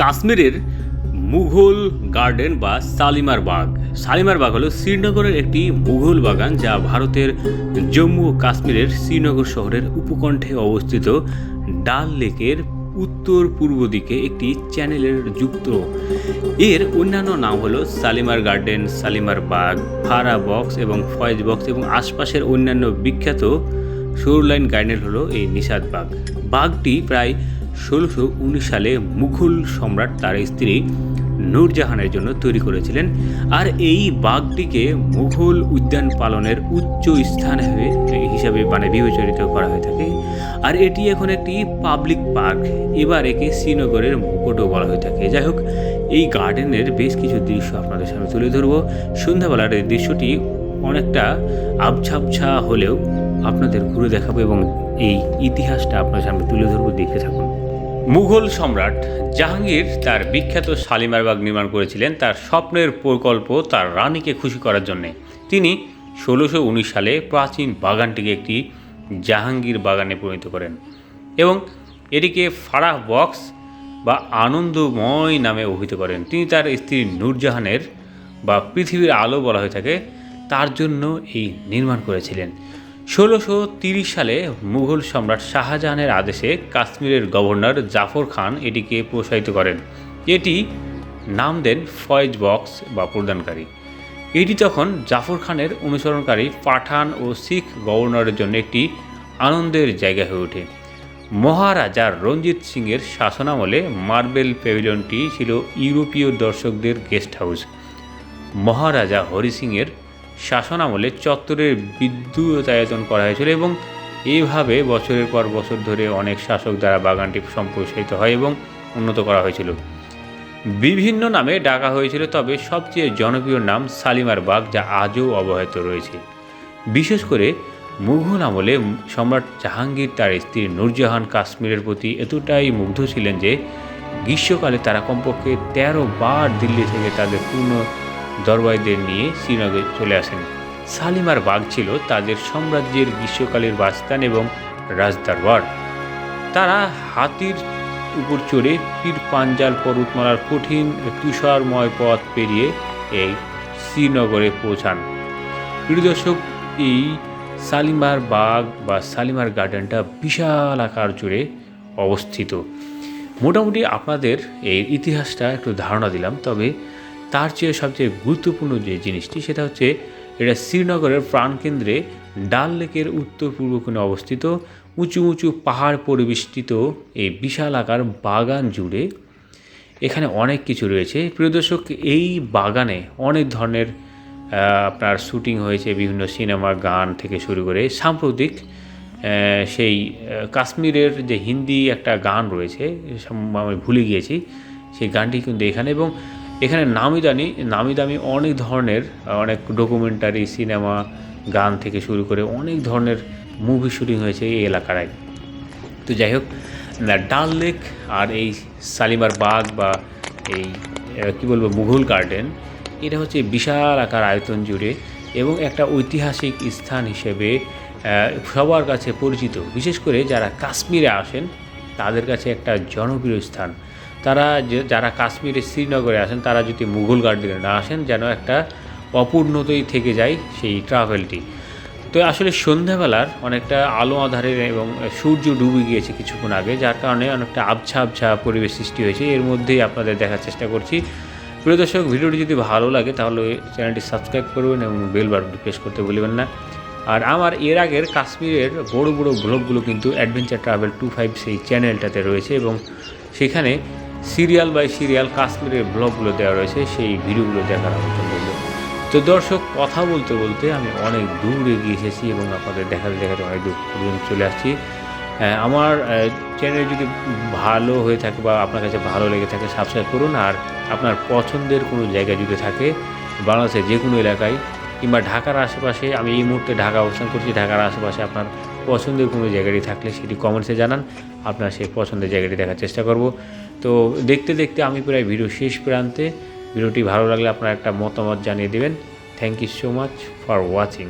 কাশ্মীরের মুঘল গার্ডেন বা Shalimar bug. Shalimar bug হলো শ্রীনগরের একটি মুঘল বাগান যা ভারতের জম্মু ও কাশ্মীরের শ্রীনগর শহরের উপকণ্ঠে অবস্থিত ডাল লেকের উত্তর পূর্ব দিকে একটি চ্যানেলের যুক্ত। এর অন্যান্য নাম হলো শালিমার গার্ডেন শালিমার বাগ, ফারা বক্স এবং ফয়েজ বক্স এবং আশপাশের অন্যান্য বিখ্যাত শোরলাইন গার্ডেন হলো এই নিষাদ বাগ। বাঘটি প্রায় ষোলোশো সালে মুঘল সম্রাট তার স্ত্রী নূরজাহানের জন্য তৈরি করেছিলেন। আর এই বাঘটিকে মুঘল উদ্যান পালনের উচ্চ স্থান হিসাবে মানে বিবেচনিত করা হয়ে থাকে। আর এটি এখন একটি পাবলিক পার্ক। এবার একে শ্রীনগরের মুকুটও বলা হয়ে থাকে। যাই হোক, এই গার্ডেনের বেশ কিছু দৃশ্য আপনাদের সামনে তুলে ধরবো। সন্ধ্যাবেলার এই দৃশ্যটি অনেকটা আবছা হলেও আপনাদের ঘুরে দেখাবো এবং এই ইতিহাসটা আপনার সামনে তুলে ধরবো। দেখে থাকুন। মুঘল সম্রাট জাহাঙ্গীর তার বিখ্যাত শালিমার বাগ নির্মাণ করেছিলেন তার স্বপ্নের প্রকল্প তার রানীকে খুশি করার জন্যে। তিনি ষোলোশো সালে প্রাচীন বাগানটিকে একটি জাহাঙ্গীর বাগানে পরিণত করেন এবং এটিকে ফারাহ বক্স বা আনন্দময় নামে অভিহিত করেন। তিনি তার স্ত্রী নূরজাহানের বা পৃথিবীর আলো বলা হয়ে থাকে তার জন্য এই নির্মাণ করেছিলেন। ষোলোশো তিরিশ সালে মুঘল সম্রাট শাহজাহানের আদেশে কাশ্মীরের গভর্নর জাফর খান এটিকে প্রসারিত করেন। এটি নাম দেন ফয়েজ বক্স বা প্রদানকারী। এটি তখন জাফর খানের অনুসরণকারী পাঠান ও শিখ গভর্নরের জন্য একটি আনন্দের জায়গা হয়ে ওঠে। মহারাজা রঞ্জিত সিংয়ের শাসনামলে মার্বেল প্যাভিলিয়নটি ছিল ইউরোপীয় দর্শকদের গেস্ট হাউস। মহারাজা হরি সিংয়ের শাসনামলে চত্বরের বিদ্যুতায়তন করা হয়েছিল এবং এইভাবে বছরের পর বছর ধরে অনেক শাসক দ্বারা বাগানটি সম্প্রসারিত হয় এবং উন্নত করা হয়েছিল। বিভিন্ন নামে ডাকা হয়েছিল, তবে সবচেয়ে জনপ্রিয় নাম শালিমার বাগ, যা আজও অবহিত রয়েছে। বিশেষ করে মুঘল আমলে সম্রাট জাহাঙ্গীর তার স্ত্রী নূরজাহান কাশ্মীরের প্রতি এতটাই মুগ্ধ ছিলেন যে, গ্রীষ্মকালে তারা কমপক্ষে তেরো বার দিল্লি থেকে তাদের পূর্ণ দরবারীদের নিয়ে শ্রীনগরে চলে আসেন। শালিমার বাগ ছিল তাদের সাম্রাজ্যের গ্রীষ্মকালের বাসস্থান এবং রাজদরবার। তারা হাতির উপর চড়ে পীর পাঞ্জাল পর্বতমালার কঠিন তুষারময় পথ পেরিয়ে এই শ্রীনগরে পৌঁছান। প্রিয় দর্শক, এই শালিমার বাগ বা শালিমার গার্ডেনটা বিশাল আকার জুড়ে অবস্থিত। মোটামুটি আপনাদের এই ইতিহাসটা একটু ধারণা দিলাম, তবে তার চেয়ে সবচেয়ে গুরুত্বপূর্ণ যে জিনিসটি সেটা হচ্ছে এটা শ্রীনগরের প্রাণকেন্দ্রে ডাল লেকের উত্তর পূর্ব কোণে অবস্থিত উঁচু উঁচু পাহাড় পরিবেষ্টিত এই বিশাল আকার বাগান জুড়ে এখানে অনেক কিছু রয়েছে। প্রিয় দর্শক, এই বাগানে অনেক ধরনের আপনার শুটিং হয়েছে, বিভিন্ন সিনেমা, গান থেকে শুরু করে সাম্প্রতিক সেই কাশ্মীরের যে হিন্দি একটা গান রয়েছে আমি ভুলে গিয়েছি, সেই গানটি কিন্তু এখানে এবং এখানে নামি দামি নামি দামি অনেক ধরনের, অনেক ডকুমেন্টারি সিনেমা গান থেকে শুরু করে অনেক ধরনের মুভি শুটিং হয়েছে এই এলাকায় তো যাই হোক ডাল লেক আর এই শালিমার বাগ বা এই কি বলব, মুঘল গার্ডেন এটা হচ্ছে বিশাল আকার আয়তন জুড়ে এবং একটা ঐতিহাসিক স্থান হিসেবে সবার কাছে পরিচিত। বিশেষ করে যারা কাশ্মীরে আসেন, তাদের কাছে একটা জনপ্রিয় স্থান। তারা যারা কাশ্মীরে শ্রীনগরে আসেন তারা যদি মুঘল গার্ডেনে না আসেন, যেন একটা অপূর্ণতই থেকে যায় সেই ট্রাভেলটি তো আসলে সন্ধ্যাবেলার অনেকটা আলো আধারের এবং সূর্য ডুবে গিয়েছে কিছুক্ষণ আগে, যার কারণে অনেকটা আবছা আবছা পরিবেশ সৃষ্টি হয়েছে। এর মধ্যেই আপনাদের দেখার চেষ্টা করছি। প্রিয় দর্শক, ভিডিওটি যদি ভালো লাগে, তাহলে চ্যানেলটি সাবস্ক্রাইব করবেন এবং বেল বাটনটি প্রেস করতে ভুলবেন না। আর আমার এর আগের কাশ্মীরের বড় বড় ব্লগগুলো কিন্তু অ্যাডভেঞ্চার ট্রাভেল টু ফাইভ সেই চ্যানেলটাতে রয়েছে এবং সেখানে সিরিয়াল বাই সিরিয়াল কাশ্মীরের ব্লগগুলো দেওয়া রয়েছে সেই ভিডিওগুলো দেখার আবেদন রইল। তো দর্শক কথা বলতে বলতে আমি অনেক দূর এগিয়ে এসেছি এবং আপনাদের দেখাতে দেখাতে অনেক দূর পর্যন্ত চলে আসছি। আহ, আমার চ্যানেল যদি ভালো হয়ে থাকে বা আপনার কাছে ভালো লেগে থাকে সাবস্ক্রাইব করুন। আর আপনার পছন্দের কোনো জায়গা যদি থাকে বাংলাদেশের যে কোনো এলাকায় কিংবা ঢাকার আশেপাশে আমি এই মুহূর্তে ঢাকা অবস্থান করছি ঢাকার আশেপাশে আপনার পছন্দের কোনো জায়গাটি থাকলে সেটি কমেন্টসে জানান। আপনার সেই পছন্দের জায়গাটি দেখার চেষ্টা করব। তো দেখতে দেখতে আমি প্রায় ভিডিও শেষ প্রান্তে। ভিডিওটি ভালো লাগলে আপনার একটা মতামত জানিয়ে দেবেন। Thank you so much for watching